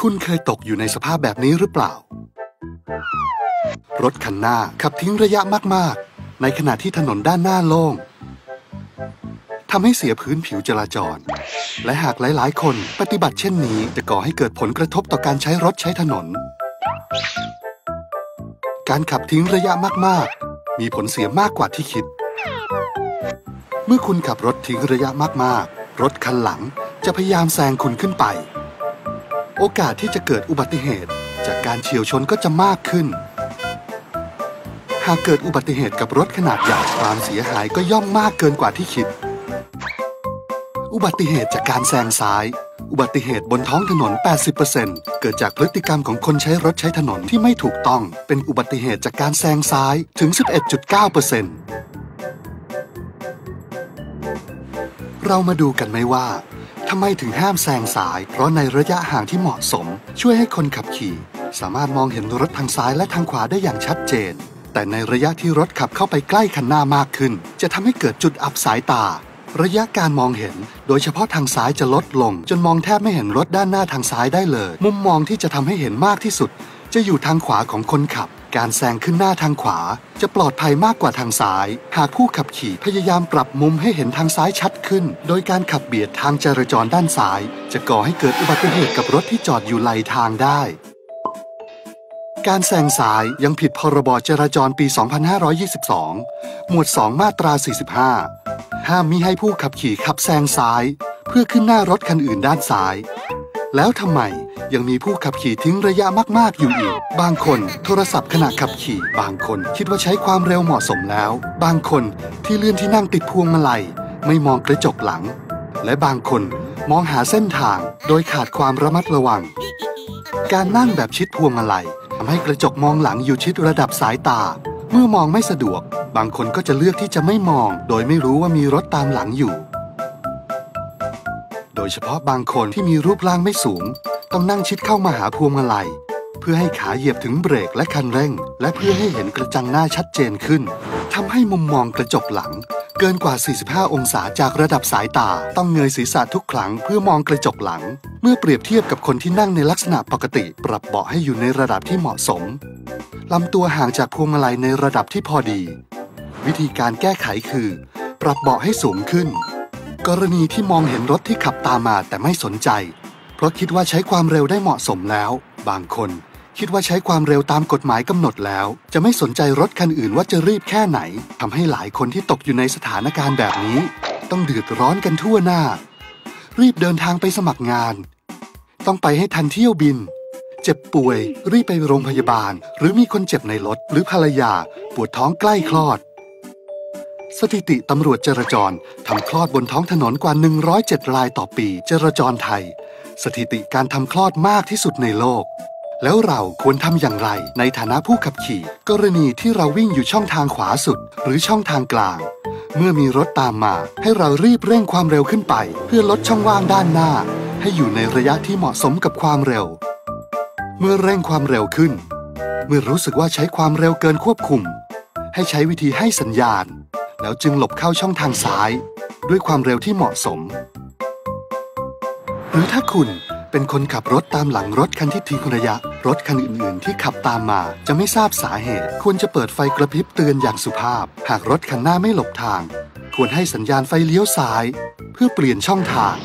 คุณเคยตกอยู่ในสภาพแบบนี้หรือเปล่า รถคันหน้าขับทิ้งระยะมาก ๆ ในขณะที่ถนนด้านหน้าโล่งทำให้เสียพื้นผิวจราจร และหากหลาย ๆ คนปฏิบัติเช่นนี้จะก่อให้เกิดผลกระทบต่อการใช้รถใช้ถนน การขับทิ้งระยะมาก ๆ มีผลเสียมากกว่าที่คิด เมื่อคุณขับรถทิ้งระยะมาก ๆ รถคันหลังจะพยายามแซงคุณขึ้นไป โอกาสที่จะเกิดอุบัติเหตุจากการเฉียวชนก็จะมากขึ้น หากเกิดอุบัติเหตุกับรถขนาดใหญ่ความเสียหายก็ย่อมมากเกินกว่าที่คิด อุบัติเหตุจากการแซงซ้าย อุบัติเหตุบนท้องถนน 80%เกิดจากพฤติกรรมของคนใช้รถใช้ถนนที่ไม่ถูกต้อง เป็นอุบัติเหตุจากการแซงซ้ายถึง 11.9% เรามาดูกันไหมว่าทำไมถึงห้ามแซงซ้าย เพราะในระยะห่างที่เหมาะสม ช่วยให้คนขับขี่ สามารถมองเห็นรถทางซ้ายและทางขวาได้อย่างชัดเจน แต่ในระยะที่รถขับเข้าไปใกล้คันหน้ามากขึ้น จะทำให้เกิดจุดอับสายตา ระยะการมองเห็น โดยเฉพาะทางซ้ายจะลดลง จนมองแทบไม่เห็นรถด้านหน้าทางซ้ายได้เลย มุมมองที่จะทำให้เห็นมากที่สุด จะอยู่ทางขวาของคนขับ การแซงขึ้นหน้าทางขวา จะปลอดภัยมากกว่าทางซ้าย หากผู้ขับขี่พยายามปรับมุมให้เห็นทางซ้ายชัดขึ้น โดยการขับเบียดทางจราจรด้านซ้าย จะก่อให้เกิดอุบัติเหตุกับรถที่จอดอยู่ไหลทางได้ การแซงซ้ายยังผิดพรบจราจรปี 2522 หมวด 2 มาตรา 45 ห้ามมิให้ผู้ขับขี่ขับแซงซ้าย เพื่อขึ้นหน้ารถคันอื่นด้านซ้าย แล้วทำไม ยังมีผู้ขับขี่ทิ้งระยะมาก ๆ อยู่อีก บางคนโทรศัพท์ขณะขับขี่ บางคนคิดว่าใช้ความเร็วเหมาะสมแล้ว บางคนที่เลื่อนที่นั่งติดพวงมาลัย ไม่มองกระจกหลัง และบางคนมองหาเส้นทางโดยขาดความระมัดระวัง การนั่งแบบชิดพวงมาลัยทำให้กระจกมองหลังอยู่ชิดระดับสายตา เมื่อมองไม่สะดวก บางคนก็จะเลือกที่จะไม่มอง โดยไม่รู้ว่ามีรถตามหลังอยู่ โดยเฉพาะบางคนที่มีรูปร่างไม่สูง ต้องนั่งชิดเข้ามาหาพวงมาลัย เพื่อให้ขาเหยียบถึงเบรกและคันเร่ง และเพื่อให้เห็นกระจังหน้าชัดเจนขึ้นทำให้มุมมองกระจกหลัง เกินกว่า 45 องศาจากระดับสายตา ต้องเงยศีรษะทุกครั้งเพื่อมองกระจกหลัง เมื่อเปรียบเทียบกับคนที่นั่งในลักษณะปกติ ปรับเบาะให้อยู่ในระดับที่เหมาะสมลำตัวห่างจากพวงมาลัยในระดับที่พอดี วิธีการแก้ไขคือ ปรับเบาะให้สูงขึ้น กรณีที่มองเห็นรถที่ขับตามมาแต่ไม่สนใจ ราะคิดว่าใช้ความเร็วได้เหมาะสมแล้ว บางคน คิดว่าใช้ความเร็วตามกฎหมายกำหนดแล้ว จะไม่สนใจรถคันอื่นว่าจะรีบแค่ไหนทำให้หลายคนที่ตกอยู่ในสถานการณ์แบบนี้ ต้องเดือดร้อนกันทั่วหน้า รีบเดินทางไปสมัครงาน ต้องไปให้ทันเที่ยวบิน เจ็บป่วย รีบไปโรงพยาบาล หรือมีคนเจ็บในรถหรือภรรยา ปวดท้องใกล้คลอดสถิติตำรวจจราจรทำคลอดบนท้องถนนกว่า 107 รายต่อปี จราจรไทย สถิติการทำคลอดมากที่สุดในโลก แล้วเราควรทำอย่างไรในฐานะผู้ขับขี่ กรณีที่เราวิ่งอยู่ช่องทางขวาสุด หรือช่องทางกลาง เมื่อมีรถตามมา ให้เรารีบเร่งความเร็วขึ้นไป เพื่อลดช่องว่างด้านหน้า ให้อยู่ในระยะที่เหมาะสมกับความเร็ว เมื่อเร่งความเร็วขึ้น เมื่อรู้สึกว่าใช้ความเร็วเกินควบคุม ให้ใช้วิธีให้สัญญาณ แล้วจึงหลบเข้าช่องทางซ้าย ด้วยความเร็วที่เหมาะสม หรือถ้าคุณเป็นคนขับรถตามหลังรถคันที่ทิ้งระยะ รถคันอื่น ๆ ที่ขับตามมาจะไม่ทราบสาเหตุ ควรจะเปิดไฟกระพริบเตือนอย่างสุภาพ หากรถคันหน้าไม่หลบทาง ควรให้สัญญาณไฟเลี้ยวซ้าย เพื่อเปลี่ยนช่องทาง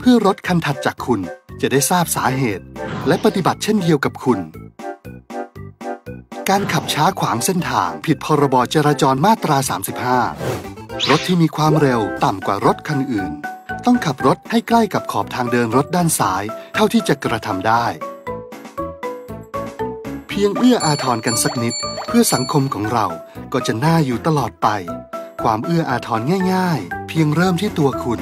เพื่อรถคันถัดจากคุณจะได้ทราบสาเหตุ และปฏิบัติเช่นเดียวกับคุณ การขับช้าขวางเส้นทางผิดพรบจราจรมาตรา 35 รถที่มีความเร็วต่ำกว่ารถคันอื่น ต้องขับรถให้ใกล้กับขอบทางเดินรถด้านซ้าย เท่าที่จะกระทำได้ เพียงเอื้ออาทรกันสักนิด เพื่อสังคมของเราก็จะน่าอยู่ตลอดไป ความเอื้ออาทรง่าย ๆ เพียงเริ่มที่ตัวคุณ